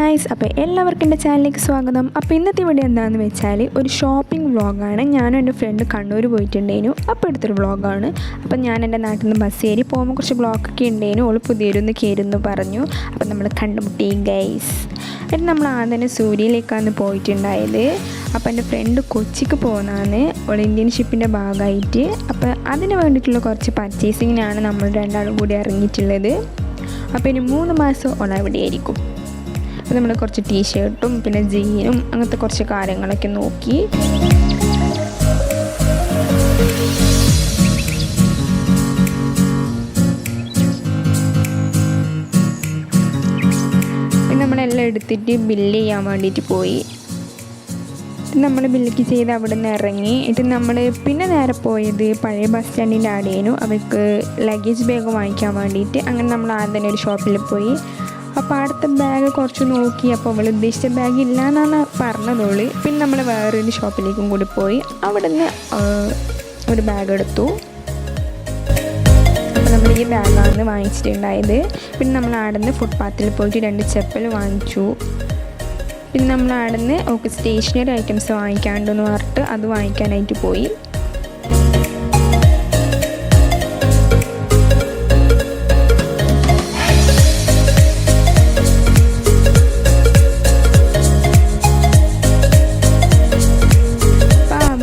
അപ്പോൾ എല്ലാവർക്കും എന്റെ ചാനലിലേക്ക് സ്വാഗതം. അപ്പോൾ ഇന്നത്തെ ഇവിടെ എന്താണെന്ന് വെച്ചാൽ ഒരു ഷോപ്പിംഗ് വ്ളോഗാണ് ഞാനും എന്റെ ഫ്രണ്ട് കണ്ണൂർ പോയിട്ടുണ്ടേനു അപ്പോൾ എടുത്തൊരു വ്ളോഗാണ് അപ്പോൾ ഞാൻ എന്റെ നാട്ടിൽ നിന്ന് ബസ് കയറി പോകുമ്പോൾ കുറച്ച് ബ്ലോക്കൊക്കെ ഉണ്ടേനു ഓൾ പുതിയൊരുന്ന് കയറുന്നു പറഞ്ഞു. അപ്പോൾ നമ്മൾ കണ്ടുമുട്ടി ഗൈസ്. എന്നിട്ട് നമ്മൾ ആദ്യം തന്നെ സൂര്യയിലേക്കാണ് പോയിട്ടുണ്ടായത്. അപ്പോൾ എന്റെ ഫ്രണ്ട് കൊച്ചിക്ക് പോകുന്നതാണ്. ഓൾ ഇന്ത്യൻ ഷിപ്പിന്റെ ഭാഗമായിട്ട്. അപ്പോൾ അതിന് വേണ്ടിയിട്ടുള്ള കുറച്ച് പർച്ചേസിങ്ങിനാണ് നമ്മൾ രണ്ടാളും കൂടി ഇറങ്ങിയിട്ടുള്ളത്. അപ്പോൾ ഇനി മൂന്ന് മാസം ഓൾ അവിടെ ആയിരിക്കും. അപ്പോൾ നമ്മൾ കുറച്ച് ടീഷർട്ടും പിന്നെ ജീനും അങ്ങനത്തെ കുറച്ച് കാര്യങ്ങളൊക്കെ നോക്കി. നമ്മളെല്ലാം എടുത്തിട്ട് ബില്ല് ചെയ്യാൻ വേണ്ടിയിട്ട് പോയി. നമ്മൾ ബില്ലിക്ക് ചെയ്ത് അവിടെ നിന്ന് ഇറങ്ങി. ഇത് നമ്മൾ പിന്നെ നേരെ പോയത് പഴയ ബസ് സ്റ്റാൻഡിന്റെ ആടെയായിരുന്നു. അവർക്ക് ലഗേജ് ബാഗ് വാങ്ങിക്കാൻ വേണ്ടിയിട്ട്. അങ്ങനെ നമ്മൾ ആദ്യം തന്നെ ഒരു ഷോപ്പിൽ പോയി. അപ്പോൾ അടുത്ത ബാഗ് കുറച്ച് നോക്കി അപ്പോൾ അവൾ ഉദ്ദേശിച്ച ബാഗ് ഇല്ല എന്നാണ് പറഞ്ഞതോൾ പിന്നെ നമ്മൾ വേറൊരു ഷോപ്പിലേക്കും കൂടി പോയി. അവിടെ നിന്ന് ഒരു ബാഗ് എടുത്തു. നമ്മൾ ഈ ബാഗാണ് വാങ്ങിച്ചിട്ടുണ്ടായത്. പിന്നെ നമ്മൾ അവിടെ നിന്ന് ഫുട്പാത്തിൽ പോയിട്ട് രണ്ട് ചെപ്പൽ വാങ്ങിച്ചു. പിന്നെ നമ്മൾ അവിടെ നിന്ന് ഓക്കെ സ്റ്റേഷനറി ഐറ്റംസ് വാങ്ങിക്കാണ്ടെന്ന് പറഞ്ഞിട്ട് അത് വാങ്ങിക്കാനായിട്ട് പോയി.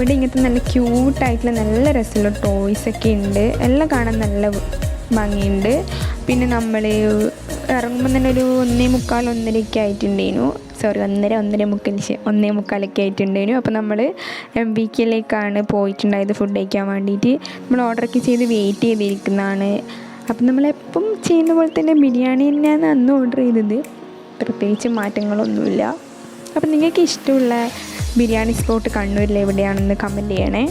അവിടെ ഇങ്ങനത്തെ നല്ല ക്യൂട്ടായിട്ടുള്ള നല്ല രസമുള്ള ടോയ്സ് ഒക്കെ ഉണ്ട്. എല്ലാം കാണാൻ നല്ല ഭംഗിയുണ്ട്. പിന്നെ നമ്മൾ ഇറങ്ങുമ്പോൾ തന്നെ ഒരു ഒന്നേ മുക്കാൽ ഒന്നരയൊക്കെ ആയിട്ടുണ്ടേനു സോറി ഒന്നര ഒന്നര മുക്കാൽ ഒന്നേ മുക്കാലൊക്കെ ആയിട്ടുണ്ടേനു അപ്പോൾ നമ്മൾ എം ബി കെയിലേക്കാണ് പോയിട്ടുണ്ടായത് ഫുഡ് കഴിക്കാൻ വേണ്ടിയിട്ട് നമ്മൾ ഓർഡറൊക്കെ ചെയ്ത് വെയിറ്റ് ചെയ്തിരിക്കുന്നതാണ്. അപ്പം നമ്മളെപ്പം ചെയ്യുന്ന പോലെ തന്നെ ബിരിയാണി തന്നെയാണ് അന്ന് ഓർഡർ ചെയ്തത്. പ്രത്യേകിച്ച് മാറ്റങ്ങളൊന്നുമില്ല. അപ്പം നിങ്ങൾക്ക് ഇഷ്ടമുള്ള ബിരിയാണി സ്പോട്ട് കണ്ണൂരിൽ എവിടെയാണെന്ന് കമന്റ് ചെയ്യണേ.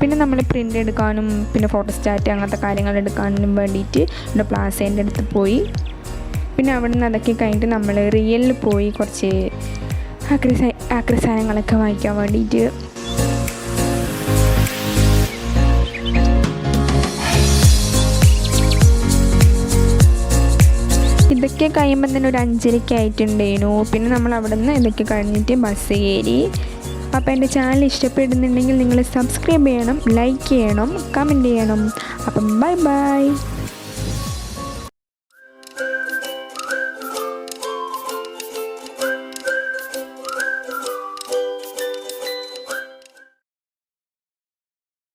പിന്നെ നമ്മൾ പ്രിന്റ് എടുക്കാനും പിന്നെ ഫോട്ടോസ്റ്റാറ്റ് അങ്ങനത്തെ കാര്യങ്ങൾ എടുക്കാനും വേണ്ടിയിട്ട് ഇവിടെ പ്ലാസേന്റെ അടുത്ത് പോയി. പിന്നെ അവിടെ നിന്ന് അതൊക്കെ കഴിഞ്ഞിട്ട് നമ്മൾ റിയലിൽ പോയി കുറച്ച് ആക്രി ആക്രി സാധനങ്ങളൊക്കെ വാങ്ങിക്കാൻ വേണ്ടിയിട്ട് ഇതൊക്കെ കഴിയുമ്പോൾ തന്നെ ഒരു അഞ്ചരയ്ക്ക് ആയിട്ടുണ്ടേനു പിന്നെ നമ്മൾ അവിടെ നിന്ന് ഇതൊക്കെ കഴിഞ്ഞിട്ട് ബസ് കയറി. അപ്പോൾ എന്റെ ചാനൽ ഇഷ്ടപ്പെടുന്നുണ്ടെങ്കിൽ നിങ്ങൾ സബ്സ്ക്രൈബ് ചെയ്യണം ലൈക്ക് ചെയ്യണം കമന്റ് ചെയ്യണം. അപ്പം ബൈ ബൈ